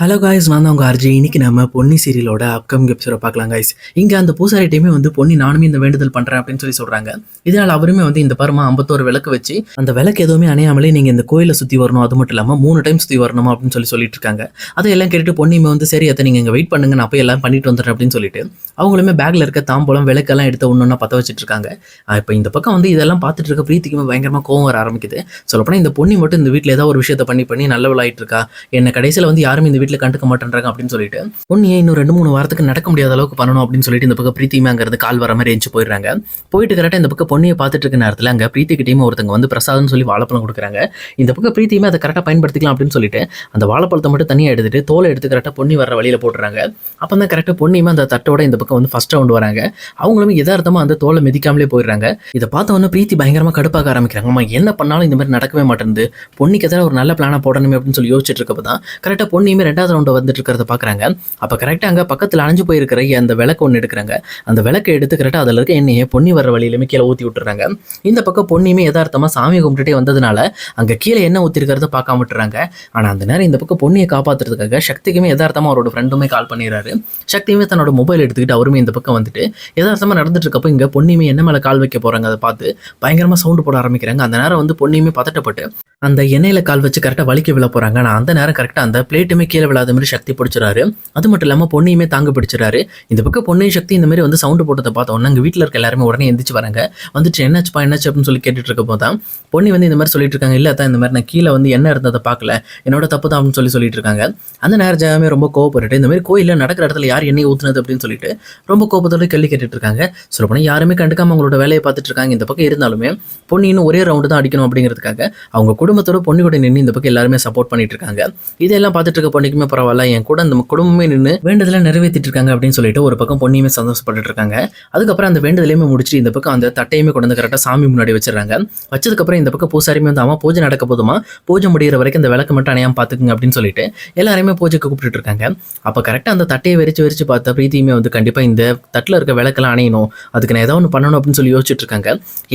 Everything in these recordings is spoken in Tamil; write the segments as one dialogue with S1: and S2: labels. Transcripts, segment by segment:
S1: ஹலோ காய்ஸ் நான் தான் உங்கள் அர்ஜி இன்னைக்கு நம்ம பொன்னி சீரியலோட அப்கமிங் எபிசோட பார்க்கலாம் காய்ஸ் இங்கே அந்த பூசாரி டீமே வந்து பொன்னி நானுமே இந்த வேண்டுதல் பண்ணுறேன் அப்படின்னு சொல்லி சொல்கிறாங்க இதனால் அவருமே வந்து இந்த பருமா ஐம்பத்தோரு விளக்கு வச்சு அந்த விளக்கு எதுவுமே அணையாமலே நீங்கள் இந்த கோயிலை சுற்றி வரணும். அது மட்டும் இல்லாமல் மூணு டைம் சுற்றி வரணும் அப்படின்னு சொல்லி சொல்லிட்டு இருக்காங்க. அதையெல்லாம் கேட்டுட்டு பொன்னியுமே வந்து சரி அதை நீங்கள் இங்கே வெயிட் பண்ணுங்க. நான் போய் எல்லாம் பண்ணிட்டு வந்துடுறேன் அப்படின்னு சொல்லிட்டு அவங்களுமே பேக்கில் இருக்க தாம்பூலம் விளக்கெல்லாம் எடுத்து ஒன்று ஒன்றா பற்ற வச்சுட்டு இருக்காங்க. இப்போ இந்த பக்கம் வந்து இதெல்லாம் பார்த்துட்டு இருக்க பிரீத்திக்குமே பயங்கரமாக கோவம் வர ஆரம்பிக்குது. சொல்லப்போனால் இந்த பொன்னி மட்டும் இந்த வீட்டில் ஏதாவது ஒரு விஷயத்தை பண்ணி பண்ணி நல்லவளாயிட்டு இருக்கா? என்ன கடைசியில் வந்து யாருமே இந்த வீட்டில் கண்டுக்க மாட்டேன்றாங்க அப்படின்னு சொல்லிட்டு பொன்னியை இன்னும் ரெண்டு மூணு வாரத்துக்கு நடக்க முடியாத அளவுக்கு பண்ணணும் அப்படின்னு சொல்லிட்டு இந்த பக்கம் பிரீத்தியுமே அங்கேருந்து கால் வர மாதிரி எஞ்சி போயிடுறாங்க. போயிட்டு கரெக்டாக இந்த பக்கம் பொண்ணியை பார்த்துட்டு இருக்க நேரத்தில் அங்கே பிரீத்தி கிட்டேயும் ஒருத்தங்க வந்து பிரசாதம்னு சொல்லி வாழைப்பழம் கொடுக்குறாங்க. இந்த பக்கம் பிரீத்தியுமே அதை கரெக்டாக பயன்படுத்திக்கலாம் அப்படின்னு சொல்லிட்டு அந்த வாழைப்பழத்தை மட்டும் தனியாக எடுத்துட்டு தோலை எடுத்து கரெக்டாக பொண்ணி வர வழியில் போட்டுறாங்க. அப்போ தான் கரெக்டாக பொண்ணியுமே அந்த தட்டோட இந்த பக்கம் வந்து ஃபஸ்ட் ரவுண்ட் வராங்க. அவங்களுமே எதார்த்தமாக அந்த தோலை மிதிக்காமலே போயிடுறாங்க. இதை பார்த்த உடனே பிரீத்தி பயங்கரமாக கடுப்பாக ஆரம்பிக்கிறாங்க. அம்மா என்ன பண்ணாலும் இந்த மாதிரி நடக்கவே மாட்டேங்குது பொன்னிக்கு எதாவது ஒரு நல்ல பிளானை போடணுமே அப்படின்னு சொல்லி யோசிச்சுட்டு இருக்கப்போ தான் கரெக்டாக பொண்ணியுமே ரெண்டாவது ரவுண்டு வந்துட்டு இருக்கிறத பார்க்குறாங்க அப்போ கரெக்டாக அங்கே பக்கத்தில் அணைஞ்சு போயிருக்கிற அந்த விளக்கு ஒன்று எடுக்கிறாங்க. அந்த விளக்கை எடுத்து கரெக்டாக அதில் இருக்க எண்ணெயை பொன்னி வர வழியிலுமே கீழே ஊற்றி விட்டுறாங்க. இந்த பக்கம் பொன்னியுமே யதார்த்தமாக சாமி கும்பிட்டுட்டே வந்ததுனால அங்கே கீழே எண்ணெய் ஊற்றிருக்கிறத பார்க்காம விட்டுறாங்க. ஆனால் அந்த நேரம் இந்த பக்கம் பொன்னியை காப்பாற்றுறதுக்காக சக்திக்குமே யதார்த்தமாக அவரோட ஃப்ரெண்டுமே கால் பண்ணிடுறாரு. சக்தியுமே தன்னோட மொபைல் எடுத்துக்கிட்டு அவருமே இந்த பக்கம் வந்துட்டு யதார்த்தமாக நடந்துட்டு இருக்கப்போ இங்கே பொன்னியுமே என்ன மேலே கால் வைக்க போகிறாங்க அதை பார்த்து பயங்கரமாக சவுண்டு போட ஆரம்பிக்கிறாங்க. அந்த நேரம் வந்து பொன்னியுமே பதட்டப்பட்டு அந்த எண்ணெயில் கால் வச்சு கரெக்டாக வலிக்க விழ போகிறாங்க ஆனால் அந்த நேரம் கரெக்டாக அந்த பிளேட்டுமே கீழே விழாத மாதிரி சக்தி பிடிச்சிறாரு அது மட்டும் இல்லாமல் பொண்ணையுமே தாங்க பிடிச்சிறாரு இந்த பக்கம் பொண்ணையும் சக்தி இந்த மாதிரி வந்து சவுண்டு போட்டதை பார்த்தோம். உடனே அங்கே வீட்டில் இருக்க எல்லாருமே உடனே எந்திரிச்சு வராங்க. வந்துட்டு என்னாச்சுப்பா என்னாச்சு அப்படின்னு சொல்லி கேட்டுட்டு இருக்க போதான். தான் பொன்னி வந்து இந்த மாதிரி சொல்லிட்டு இருக்காங்க. இல்லை தான் இந்த மாதிரி நான் கீழே வந்து என்ன இருந்ததை பார்க்கல. என்னோட தப்பு தான் அப்படின்னு சொல்லி சொல்லிட்டு இருக்காங்க. அந்த நேரம் ஜாமே ரொம்ப கோவப்பட்டுட்டு இந்த மாதிரி கோயிலில் நடக்கிற இடத்துல யார் எண்ணெய் ஊற்றுனது அப்படின்னு சொல்லிட்டு ரொம்ப கோபத்தோட கேள்வி கேட்டுட்டு இருக்காங்க. சொல்ல போனால் யாருமே கண்டுக்காம அவங்களோட வேலையை பார்த்துட்டு இருக்காங்க. இந்த பக்கம் இருந்தாலுமே பொண்ணு இன்னும் ஒரே ரவுண்டு தான் அடிக்கணும் அப்படிங்கிறதுக்காக அவங்க கூட குடும்பத்தோட பொண்ணு கூட நின்று இந்த பக்கம் எல்லாருமே சப்போர்ட் பண்ணிட்டு இருக்காங்க இதெல்லாம் பார்த்துட்டு இருக்க பொண்ணுக்குமே பரவாயில்ல என் கூட அந்த குடும்பமே நின்று வேண்டுதலை நிறைவேற்றிட்டு இருக்காங்க அப்படின்னு சொல்லிட்டு ஒரு பக்கம் பொண்ணையுமே சந்தோஷப்பட்டுட்டு இருக்காங்க அதுக்கப்புறம் அந்த வேண்டுதலையுமே முடிச்சுட்டு இந்த பக்கம் அந்த தட்டையுமே கொண்டு வந்து கரெக்டாக சாமி முன்னாடி வச்சிடறாங்க. வச்சதுக்கப்புறம் இந்த பக்கம் பூசாரியுமே வந்து அம்மா பூஜை நடக்க போதுமா? பூஜை முடிகிற வரைக்கும் இந்த விளக்கு மட்டும் அணையாம பார்த்துக்குங்க அப்படின்னு சொல்லிட்டு எல்லாருமே பூஜைக்கு கூப்பிட்டுட்டு இருக்காங்க அப்போ கரெக்டாக அந்த தட்டையை வெறிச்சு வெறிச்சு பார்த்த பிரீத்தியுமே வந்து கண்டிப்பாக இந்த தட்டில் இருக்க விளக்கெல்லாம் அணையணும். அதுக்கு நான் ஏதாவது ஒன்று பண்ணணும் அப்படின்னு சொல்லி யோசிச்சுட்டு இருக்காங்க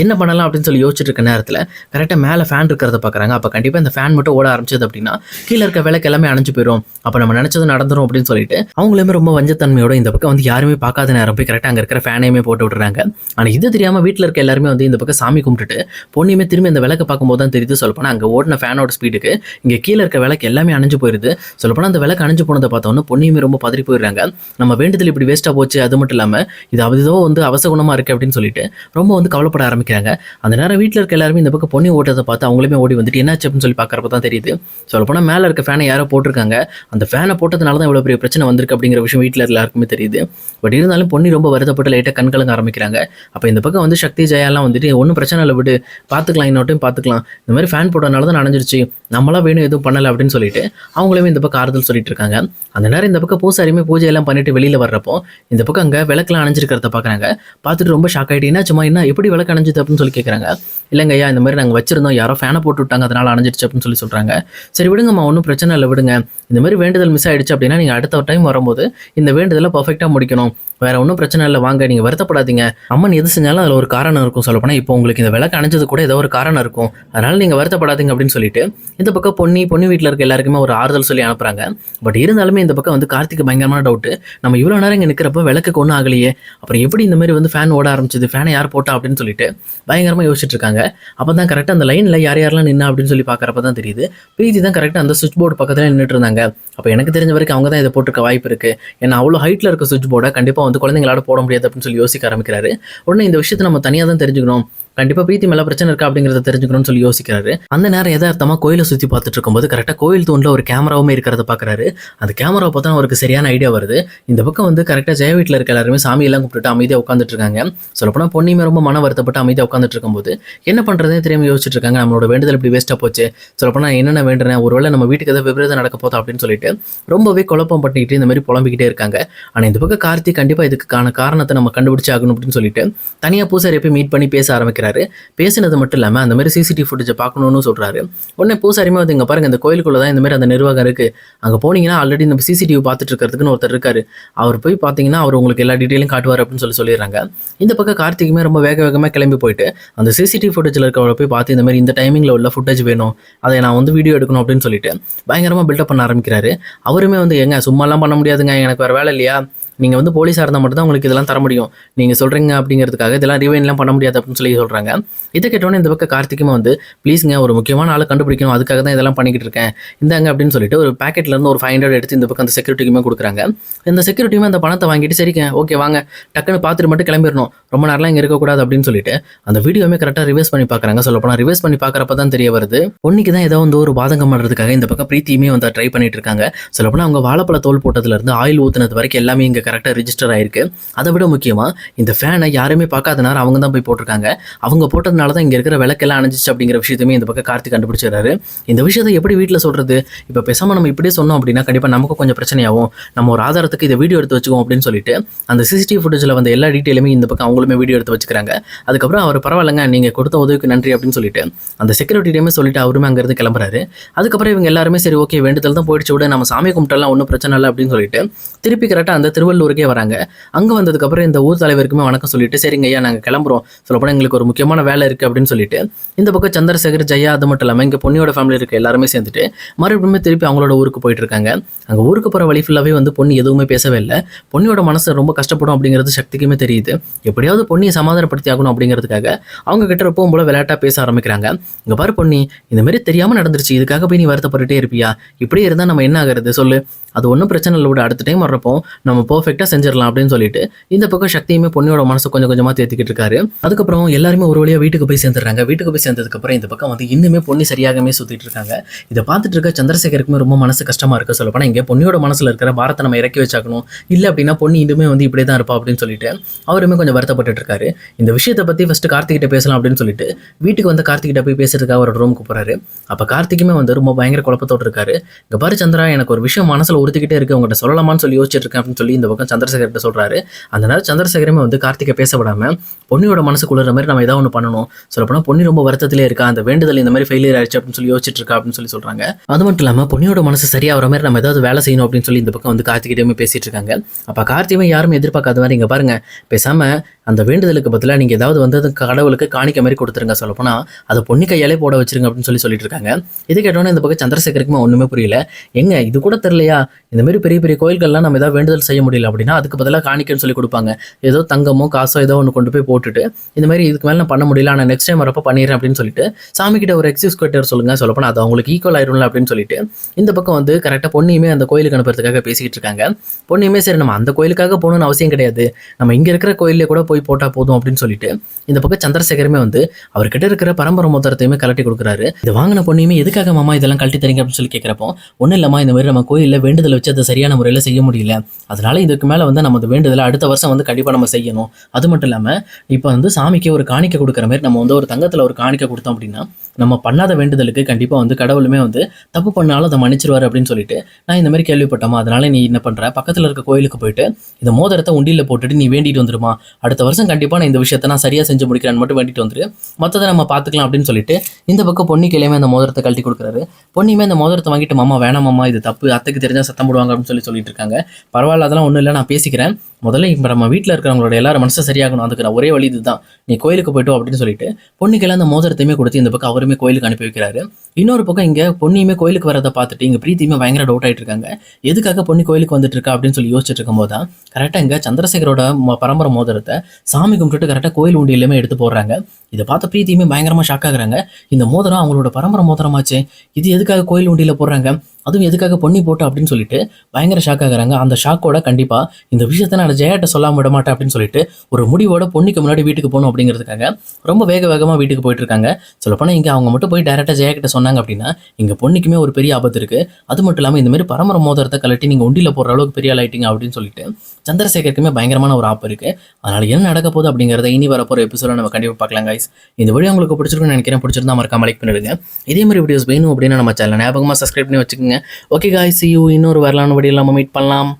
S1: என்ன பண்ணலாம் அப்படின்னு சொல்லி யோசிச்சுட்டு இருக்க நேரத்தில் கரெக்டாக மேலே ஃபேன் இருக்கிறத பார்க்குறாங்க அப்போ கண்டிப்பாக இந்த ஃபேன் மட்டும் ஓட ஆரம்பிச்சது அப்படின்னா கீழே இருக்க விளக்கு எல்லாமே அணைஞ்சு போயிடும் அப்போ நம்ம நினச்சது நடந்துரும் அப்படின்னு சொல்லிட்டு அவங்களுமே ரொம்ப வஞ்சத்தன்மையோட இந்த பக்கம் வந்து யாருமே பார்க்காத நேரம் போய் கரெக்டாக அங்கே இருக்கிற ஃபேனையுமே போட்டு விட்றாங்க ஆனால் இது தெரியாமல் வீட்டில் இருக்க எல்லாருமே வந்து இந்த பக்கம் சாமி கும்பிட்டுட்டு பொண்ணுமே திரும்பி இந்த விளக்கு பார்க்கும்போது தான் தெரியுது. சொல்லப்போனால் அங்கே ஓடின ஃபேனோட ஸ்பீடுக்கு இங்கே கீழே இருக்க விளக்கு எல்லாமே அணைஞ்சு போயிருது. சொல்லப்போனால் அந்த விளக்கு அணைஞ்சு போனதை பார்த்தோன்னே பொண்ணையுமே ரொம்ப பதறி போயிடுறாங்க. நம்ம வேண்டுதல் இப்படி வேஸ்ட்டாக போச்சு அது மட்டும் இல்லாமல் இது அவதோ வந்து அவசகுணமாக இருக்குது அப்படின்னு சொல்லிட்டு ரொம்ப வந்து கவலைப்பட ஆரம்பிக்கிறாங்க. அந்த நேரம் வீட்டில் இருக்க எல்லாருமே இந்த பக்கம் பொண்ணு ஓட்டத்தை பார்த்து அவங்களுமே ஓடி வந்துட்டு என்னாச்சு அப்படின்னு சொல்லி பார்க்குறப்ப தான் தெரியுது. சொல்லப்போனால் மேலே இருக்க ஃபேனை யாரோ போட்டிருக்காங்க. அந்த ஃபேனை போட்டதுனால தான் இவ்வளோ பெரிய பிரச்சனை வந்திருக்கு அப்படிங்கிற விஷயம் வீட்டில் எல்லாருக்குமே தெரியுது. பட் இருந்தாலும் பொண்ணு ரொம்ப வருத்தப்பட்டு லைட்டாக கண்கலங்க ஆரம்பிக்கிறாங்க. அப்போ இந்த பக்கம் வந்து சக்தி ஜெயாலாம் வந்துட்டு ஒன்றும் பிரச்சனை இல்லை விடு. பார்த்துக்கலாம் இன்னொரு பார்த்துக்கலாம். இந்த மாதிரி ஃபேன் போட்டதுனால தான் நனைஞ்சிருச்சு. நம்மளாம் வேணும் எதுவும் பண்ணலை அப்படின்னு சொல்லிட்டு அவங்களுமே இந்த பக்கம் ஆறுதல் சொல்லிட்டு இருக்காங்க. அந்த நேரம் இந்த பக்கம் பூசாரியுமே பூஜை எல்லாம் பண்ணிட்டு வெளியில் வர்றப்போ இந்த பக்கம் அங்கே விளக்கெல்லாம் அணைஞ்சிருக்கிறத பார்க்குறாங்க. பார்த்துட்டு ரொம்ப ஷாக் ஆகிட்டு என்னாச்சுமா என்ன? எப்படி விளக்கு அணைஞ்சுது? அப்படின்னு சொல்லி கேட்குறாங்க இல்லைங்க ஐயா இந்த மாதிரி நாங்கள் வச்சிருந்தோம். யாரோ ஃபேனை போட்டு விட்டாங்க அதனால் அணைஞ்சிருச்சு அப்படின்னு சொல்லி சொல்கிறாங்க சரி விடுங்கம்மா ஒன்றும் பிரச்சனை இல்லை விடுங்க. இந்த மாதிரி வேண்டுதல் மிஸ் ஆயிடுச்சு அப்படின்னா நீங்கள் அடுத்த டைம் வரும்போது இந்த வேண்டுதலை பர்ஃபெக்டாக முடிக்கணும். வேற ஒன்றும் பிரச்சனை இல்லை வாங்க நீங்கள் வருத்தப்படாதீங்க. அம்மன் எது செஞ்சாலும் அதில் ஒரு காரணம் இருக்கும் சொல்லப்போனால் இப்போ உங்களுக்கு இந்த விளக்கு அணைஞ்சது கூட ஏதோ ஒரு காரணம் இருக்கும். அதனால் நீங்கள் வருத்தப்படாதீங்க அப்படின்னு சொல்லிட்டு இந்த பக்கம் பொன்னி பொண்ணு வீட்டில் இருக்க எல்லாருக்குமே ஒரு ஆறுதல் சொல்லி அனுப்புறாங்க. பட் இருந்தாலுமே இந்த பக்கம் வந்து கார்த்திக் பயங்கரமான டவுட்டு நம்ம இவ்வளோ நேரம் இங்கே நிற்கிறப்ப விளக்குக்கு ஒன்றும் ஆகலையே. அப்புறம் எப்படி இந்த மாதிரி வந்து ஃபேன் ஓட ஆரம்பிச்சது? ஃபேனை யார் போட்டா அப்படின்னு சொல்லிட்டு பயங்கரமாக யோசிச்சுட்டு இருக்காங்க. அப்போ தான் கரெக்டாக அந்த லைனில் யார் யாரெல்லாம் நின்னா அப்படின்னு சொல்லி பார்க்குறப்ப தான் தெரியுது. பிரீத்தி தான் கரெக்டாக அந்த சுவிட்ச் போர்டு பக்கத்தில் நின்றுட்டு இருந்தாங்க. அப்போ எனக்கு தெரிஞ்ச வரைக்கும் அவங்க தான் இதை போட்டிருக்க வாய்ப்பு இருக்குது ஏன்னா அவ்வளோ ஹைட்டில் இருக்க சுவிட்ச் போர்டை கண்டிப்பாக வந்து குழந்தைங்களால போட முடியாது அப்படின்னு சொல்லி யோசிக்க ஆரம்பிக்கிறாரு. உடனே இந்த விஷயத்தை நம்ம தனியாக தான் தெரிஞ்சுக்கணும். கண்டிப்பாக பிரீத்தி மேலே பிரச்சனை இருக்கா அப்படிங்கிறத தெரிஞ்சுக்கணும்னு சொல்லி யோசிக்கிறாரு. அந்த நேரம் எதார்த்தமாக கோயிலை சுற்றி பார்த்துட்டு இருக்கும்போது கரெக்டாக கோயில் தூண்டில் ஒரு கேமராவுமே இருக்கிறத பார்க்குறாரு அந்த கேமரா பார்த்தா அவருக்கு சரியான ஐடியா வருது. இந்த பக்கம் வந்து கரெக்டாக ஜெய வீட்டில் இருக்க எல்லாருமே சாமியெல்லாம் கூப்பிட்டுட்டு அமைதியாக உட்காந்துட்டு இருக்காங்க. சொல்லப்போனால் பொன்னியுமே ரொம்ப மன வருத்தப்பட்டு அமைதியாக உட்காந்துட்டு இருக்கும்போது என்ன பண்ணுறதே தெரியாம யோசிச்சுட்டு இருக்காங்க. நம்மளோட வேண்டுதல் இப்படி வேஸ்ட்டாக போச்சு. சொல்லப்போனால் என்னென்ன வேண்டுறேன்? ஒருவேளை நம்ம வீட்டுக்கு ஏதாவது விபரீதம் நடக்க போதா அப்படின்னு சொல்லிட்டு ரொம்பவே குழப்பம் பண்ணிக்கிட்டு இந்த மாதிரி புலம்பிக்கிட்டே இருக்காங்க. ஆனால் இந்த பக்கம் கார்த்தி கண்டிப்பாக இதுக்கான காரணத்தை நம்ம கண்டுபிடிச்சாகணும் அப்படின்னு சொல்லிட்டு தனியாக பூசாரி போய் மீட் பண்ணி பேச ஆரம்பிக்கிறாங்க ஆரம்பிக்கிறாரு பேசினது மட்டும் இல்லாமல் அந்த மாதிரி சிசிடிவி ஃபுட்டேஜை பார்க்கணும்னு சொல்கிறாரு உடனே பூசாரியுமே வந்து இங்கே பாருங்க இந்த கோயிலுக்குள்ளே தான் இந்த மாதிரி அந்த நிர்வாகம் இருக்குது அங்கே போனீங்கன்னா ஆல்ரெடி இந்த சிசிடிவி பார்த்துட்டு இருக்கிறதுக்குன்னு ஒருத்தர் இருக்காரு. அவர் போய் பார்த்தீங்கன்னா அவர் உங்களுக்கு எல்லா டீட்டெயிலும் காட்டுவார் அப்படின்னு சொல்லி சொல்லிடுறாங்க. இந்த பக்கம் கார்த்திக்குமே ரொம்ப வேக வேகமாக கிளம்பி போயிட்டு அந்த சிசிடிவி ஃபுட்டேஜில் இருக்கிறவரை போய் பார்த்து இந்த மாதிரி இந்த டைமிங்கில் உள்ள ஃபுட்டேஜ் வேணும் அதை நான் வந்து வீடியோ எடுக்கணும் அப்படின்னு சொல்லிட்டு பயங்கரமாக பில்டப் பண்ண ஆரம்பிக்கிறாரு. அவருமே வந்து எங்க சும்மாலாம் பண்ண முடியாதுங்க எனக்கு வேறு வேலை இல்லையா? நீங்கள் வந்து போலீஸாக இருந்தால் மட்டும் தான் உங்களுக்கு இதெல்லாம் தர முடியும். நீங்கள் சொல்கிறீங்க அப்படிங்கிறதுக்காக இதெல்லாம் ரிவைன்லாம் பண்ண முடியாது அப்படின்னு சொல்லி சொல்கிறாங்க இதை கேட்டோன்னே இந்த பக்கம் கார்த்திக்குமே வந்து ப்ளீஸுங்க ஒரு முக்கியமான ஆளை கண்டுபிடிக்கணும். அதுக்காக தான் இதெல்லாம் பண்ணிக்கிட்டு இருக்கேன். இந்தாங்க அப்படின்னு சொல்லிட்டு ஒரு பேக்கெட்லேருந்து ஒரு ஃபைவ் ஹண்ட்ரட் எடுத்து இந்த பக்கம் அந்த செக்யூரிட்டிக்குமே கொடுக்குறாங்க. இந்த செக்யூரிட்டியுமே அந்த பணத்தை வாங்கிட்டு சரிங்க ஓகே வாங்க. டக்குன்னு பார்த்துட்டு மட்டும் கிளம்பிடணும். ரொம்ப நேரம்லாம் இங்கே இருக்கக்கூடாது அப்படின்னு சொல்லிட்டு அந்த வீடியோவுமே கரெக்டாக ரிவர்ஸ் பண்ணி பார்க்குறாங்க. சொல்லப்போனால் ரிவர்ஸ் பண்ணி பார்க்குறப்ப தான் தெரிய வருது. பொண்ணுக்கு தான் ஏதோ வந்து ஒரு பாதகம் பண்ணுறதுக்காக இந்த பக்கம் பிரீத்தியுமே வந்து ட்ரை பண்ணிட்டு இருக்காங்க. சொல்லப்போனால் அவங்க வாழைப்பழ தோல் போட்டதுலேருந்து ஆயில் ஊற்றுனது வரைக்கும் எல்லாமே இங்கே கரெக்டாக ரிஜிஸ்டர் ஆயிருக்கு. அதை விட முக்கியமாக இந்த ஃபேனை யாருமே பார்க்காத நேரம் அவங்க தான் போய் போட்டிருக்காங்க. அவங்க போட்டதுனால தான் இங்கே இருக்கிற விளக்கெல்லாம் அணைஞ்சிச்சு அப்படிங்கிற விஷயத்தையுமே இந்த பக்கம் கார்த்திக் கண்டுபிடிச்சிடுறாரு. இந்த விஷயத்தை எப்படி வீட்டில் சொல்கிறது இப்போ பேசாமல் நம்ம இப்படியே சொன்னோம் அப்படின்னா கண்டிப்பாக நமக்கு கொஞ்சம் பிரச்சனையாகும். நம்ம ஒரு ஆதாரத்துக்கு இதை வீடியோ எடுத்து வச்சுக்கோம் அப்படின்னு சொல்லிட்டு அந்த சிசிடிவி ஃபுட்டேஜில் வந்த எல்லா டீட்டெயிலுமே இந்த பக்கம் அவங்களுமே வீடியோ எடுத்து வச்சுக்கிறாங்க. அதுக்கப்புறம் அவர் பரவாயில்லைங்க நீங்கள் கொடுத்த உதவிக்கு நன்றி அப்படின்னு சொல்லிட்டு அந்த செக்யூரிட்டியுமே சொல்லிட்டு அவருமே அங்கேருந்து கிளம்புறாரு. அதுக்கப்புறம் இவங்க எல்லாருமே சரி ஓகே வேண்டுதல் தான் போயிடுச்சு விட நம்ம சாமி கும்பிட்டெல்லாம் ஒன்றும் பிரச்சனை இல்லை அப்படின்னு சொல்லிட்டு திருப்பி கரெக்டாக அந்த திருவள்ளூருக்கே வராங்க. அங்கே வந்ததுக்கப்புறம் இந்த ஊர் தலைவருக்குமே வணக்கம் சொல்லிட்டு சரிங்க ஐயா நாங்கள் கிளம்புறோம். சொல்லப்போனால் எங்களுக்கு ஒரு முக்கியமான வேலை இருக்குது அப்படின்னு சொல்லிட்டு இந்த பக்கம் சந்திரசேகர் ஜெயா அது மட்டும் இல்லாமல் இங்கே பொன்னியோட ஃபேமிலி இருக்க எல்லாருமே சேர்ந்துட்டு மறுபடியும் திருப்பி அவங்களோட ஊருக்கு போயிட்டு இருக்காங்க. அங்கே ஊருக்கு போகிற வழி ஃபுல்லாகவே வந்து பொண்ணு எதுவுமே பேசவே இல்லை. பொன்னியோட மனசு ரொம்ப கஷ்டப்படும் அப்படிங்கிறது சக்திக்குமே தெரியுது. எப்படியாவது பொன்னியை சமாதானப்படுத்தி ஆகணும் அப்படிங்கிறதுக்காக அவங்க கிட்ட எப்பவும் போல விளையாட்டாக பேச ஆரம்பிக்கிறாங்க. இங்கே பாரு பொன்னி இந்த மாதிரி தெரியாமல் நடந்துருச்சு. இதுக்காக போய் நீ வருத்தப்பட்டுட்டே இருப்பியா? இப்படியே இருந்தால் நம்ம என்ன ஆகிறது? சொல்லு. அது ஒன்றும் பிரச்சனை இல்லை விட. அடுத்த டைம் வர்றப்போ நம்ம பர்ஃபெக்டாக செஞ்சிடலாம் அப்படின்னு சொல்லிட்டு இந்த பக்கம் சக்தியுமே பொண்ணியோட மனசை கொஞ்சம் கொஞ்சமாக தேர்த்திக்கிட்டு இருக்காரு. அதுக்கப்புறம் எல்லாருமே ஒரு வழியாக வீட்டுக்கு போய் சேர்ந்துடுறாங்க. வீட்டுக்கு போய் சேர்ந்ததுக்கப்புறம் இந்த பக்கம் வந்து இன்னுமே பொண்ணு சரியாகவே சுற்றிட்டு இருக்காங்க. இதை பார்த்துட்டு இருக்க சந்திரசேகருக்குமே ரொம்ப மனசு கஷ்டமாக இருக்க சொல்லப்போனால் இங்கே பொன்னியோட மனசில் இருக்கிற பாரத்தை நம்ம இறக்கி வச்சாக்கணும் இல்லை அப்படின்னா பொண்ணு இன்னுமே வந்து இப்படியே தான் இருப்பா அப்படின்னு சொல்லிட்டு அவருமே கொஞ்சம் வருத்தப்பட்டு இருக்காரு. இந்த விஷயத்தை பற்றி ஃபஸ்ட்டு கார்த்திகிட்ட பேசலாம் அப்படின்னு சொல்லிட்டு வீட்டுக்கு வந்து கார்த்திகிட்ட போய் பேசுறதுக்காக அவரோட ரூமுக்கு போகிறாரு அப்போ கார்த்திக்குமே வந்து ரொம்ப பயங்கர குழப்பத்தோடு இருக்காரு. இங்கே பாரு சந்திரா எனக்கு ஒரு விஷயம் மனசில் உறுத்திக்கிட்டே இருக்கு. உங்கள்கிட்ட சொல்லலாமான்னு சொல்லி யோசிச்சுட்டு இருக்கேன் அப்படின்னு சொல்லி இந்த பக்கம் சந்திரசேகர்கிட்ட சொல்கிறாரு அந்த நேரம் சந்திரசேகரமே வந்து கார்த்திகை பேச விடாமல் பொன்னியோட மனசு குளிர மாதிரி நம்ம ஏதாவது ஒன்று பண்ணணும். சொல்லப்போனால் பொன்னி ரொம்ப வருத்தத்திலே இருக்கா? அந்த வேண்டுதல் இந்த மாதிரி ஃபெயிலியர் ஆயிடுச்சு அப்படின்னு சொல்லி யோசிச்சுட்டு இருக்கா அப்படின்னு சொல்லி சொல்கிறாங்க அது மட்டும் இல்லாமல் பொன்னியோட மனசு சரியாகிற மாதிரி நம்ம ஏதாவது வேலை செய்யணும் அப்படின்னு சொல்லி இந்த பக்கம் வந்து கார்த்திகிட்டே பேசிட்டு இருக்காங்க அப்போ கார்த்திகை யாரும் எதிர்பார்க்காத மாதிரி இங்கே பாருங்க. பேசாமல் அந்த வேண்டுதலுக்கு பதிலாக நீங்கள் ஏதாவது வந்து அது கடவுளுக்கு காணிக்க மாதிரி கொடுத்துருங்க. சொல்லப்போனால் அதை பொன்னி கையாலே போட வச்சிருங்க அப்படின்னு சொல்லி சொல்லிட்டு இருக்காங்க இது கேட்டோன்னே இந்த பக்கம் சந்திரசேகருக்குமே ஒன்றுமே புரியல. எங்க? இது கூட தெரியலையா? இந்த மாதிரி பெரிய பெரிய கோயில்கள்லாம் நம்ம ஏதாவது வேண்டுதல் செய்ய முடியல அப்படின்னா அதுக்கு பதிலாக காணிக்கன்னு சொல்லி கொடுப்பாங்க. ஏதோ தங்கமோ காசோ ஏதோ ஒன்று கொண்டு போய் போட்டுட்டு இந்த மாதிரி இதுக்கு மேலே நான் பண்ண முடியல ஆனால் நெக்ஸ்ட் டைம் வரப்போ பண்ணிடுறேன் அப்படின்னு சொல்லிட்டு சாமி கிட்ட ஒரு எக்ஸியூஸ் கேட்டர் சொல்லுங்க. சொல்லப்போனால் அது அவங்களுக்கு ஈக்குவல் ஆயிரும்ல அப்படின்னு சொல்லிட்டு இந்த பக்கம் வந்து கரெக்டாக பொண்ணையுமே அந்த கோயிலுக்கு அனுப்புறதுக்காக பேசிக்கிட்டு இருக்காங்க. பொண்ணையுமே சரி நம்ம அந்த கோயிலுக்காக போகணும்னு அவசியம் கிடையாது. நம்ம இங்கே இருக்கிற கோயிலே கூட போய் போட்டால் போதும் அப்படின்னு சொல்லிட்டு இந்த பக்கம் சந்திரசேகரமே வந்து அவர்கிட்ட இருக்கிற பரம்பரை மோதிரத்தையுமே கலட்டி கொடுக்குறாரு. இது வாங்கின பொண்ணையுமே எதுக்காக மாமா இதெல்லாம் கழட்டி தரீங்க அப்படின்னு சொல்லி கேட்குறப்போ ஒன்றும் இல்லைம்மா இந்த மாதிரி நம்ம கோயிலில் வேண்டுதல் வச்சு அதை சரியான முறையில் செய்ய முடியல. அதனால இதுக்கு மேலே வந்து நம்ம அந்த வேண்டுதலை அடுத்த வருஷம் வந்து கண்டிப்பாக நம்ம செய்யணும். அது மட்டும் இல்லாமல் இப்போ வந்து சாமிக்கு ஒரு காணிக்கை கொடுக்குற மாதிரி நம்ம வந்து ஒரு தங்கத்தில் ஒரு காணிக்கை கொடுத்தோம் அப்படின்னா நம்ம பண்ணாத வேண்டுதலுக்கு கண்டிப்பாக வந்து கடவுளுமே வந்து தப்பு பண்ணாலும் அதை மன்னிச்சிருவார் அப்படின்னு சொல்லிட்டு நான் இந்த மாதிரி கேள்விப்பட்டோமா? அதனால நீ என்ன பண்ணுற பக்கத்தில் இருக்க கோயிலுக்கு போயிட்டு இந்த மோதிரத்தை உண்டியில் போட்டுட்டு நீ வேண்டிட்டு வந்துருமா? அடுத்த வருஷம் கண்டிப்பாக நான் இந்த விஷயத்தை நான் சரியாக செஞ்சு முடிக்கிறேன்னு மட்டும் வேண்டிட்டு வந்துரு. மற்றதை நம்ம பார்த்துக்கலாம் அப்படின்னு சொல்லிட்டு இந்த பக்கம் பொன்னி கிளையுமே அந்த மோதிரத்தை கழட்டி கொடுக்குறாரு. பொன்னியுமே அந்த மோதிரத்தை வாங்கிட்டு மாமா வேணாம் மாமா இது தப்பு. அத்தைக்கு தெரிஞ்சால் சத்தம் போடுவாங்க அப்படின்னு சொல்லி சொல்லிட்டு இருக்காங்க. பரவாயில்ல அதெல்லாம் ஒன்றும் இல்லை நான் பேசிக்கிறேன். முதல்ல இப்போ நம்ம வீட்டில் இருக்கிறவங்களோட எல்லாரும் மனசை சரியாகணும். அதுக்கு நான் ஒரே வழி இதுதான். நீ கோயிலுக்கு போய்ட்டு அப்படின்னு சொல்லிட்டு பொண்ணுக்கெல்லாம் அந்த மோதிரத்தையுமே கொடுத்து இந்த பக்கம் அவர் எல்லாருமே கோயிலுக்கு அனுப்பி வைக்கிறாரு. இன்னொரு பக்கம் இங்கே பொண்ணியுமே கோயிலுக்கு வரதை பார்த்துட்டு இங்கே பிரீத்தியுமே பயங்கர டவுட் ஆகிட்டு இருக்காங்க. எதுக்காக பொண்ணு கோயிலுக்கு வந்துட்டு இருக்கா அப்படின்னு சொல்லி யோசிச்சுட்டு இருக்கும்போது தான் கரெக்டாக இங்கே சந்திரசேகரோட ம- பரம்பரை மோதிரத்தை சாமி கும்பிட்டுட்டு கரெக்டாக கோயில் உண்டியிலுமே எடுத்து போடுறாங்க. இதை பார்த்த பிரீத்தியுமே பயங்கரமாக ஷாக் ஆகுறாங்க. இந்த மோதிரம் அவங்களோட பரம்பரை மோதிரமாச்சே. இது எதுக்காக கோயில் உண்டியில் போடுறாங்க? அதுவும் எதுக்காக பொன்னி போட்டு அப்படின்னு சொல்லிட்டு பயங்கர ஷாக் ஆகுறாங்க. அந்த ஷாக்கோட கண்டிப்பாக இந்த விஷயத்தை நான் ஜெயாட்ட சொல்லாம விட மாட்டேன் அப்படின்னு சொல்லிட்டு ஒரு முடிவோட பொன்னிக்கு முன்னாடி வீட்டுக்கு போகணும் அப்படிங்கிறதுக்காக ரொம்ப வேக வேகமாக வீட்டுக்கு போயிட்டு இருக்காங்க. சொல்லப்போனால் இங்கே அவங்க மட்டும் போய் டேரெக்டாக ஜெயாக்கிட்ட சொன்னாங்க அப்படின்னா இங்கே பொண்ணுக்குமே ஒரு பெரிய ஆபத்து இருக்கு. அது மட்டும் இல்லாமல் இந்த மாதிரி பரம்பரை மோதிரத்தை கலட்டி நீங்கள் உண்டியில் போடுற அளவுக்கு பெரிய ஆளாயிட்டீங்க அப்படின்னு சொல்லிட்டு சந்திரசேகருக்குமே பயங்கரமான ஒரு ஆப்பு இருக்கு. அதனால் என்ன நடக்க போகுது அப்படிங்கிறத இனி வரப்போகிற எபிசோட நம்ம கண்டிப்பாக பார்க்கலாம் கைஸ் இந்த வீடியோ உங்களுக்கு பிடிச்சிருக்குன்னு நினைக்கிறேன். பிடிச்சிருந்தா மறக்காம லைக் பண்ணிடுங்க. இதே மாதிரி வீடியோஸ் வேணும் அப்படின்னா நம்ம சேனல் ஞாபகமாக சப்ஸ்கிரைப் பண்ணி வச்சுக்கோங்க. ஓகே காய்ஸ் யூ இன்னொரு வரலான வடி இல்லாமல் மீட் பண்ணலாம்.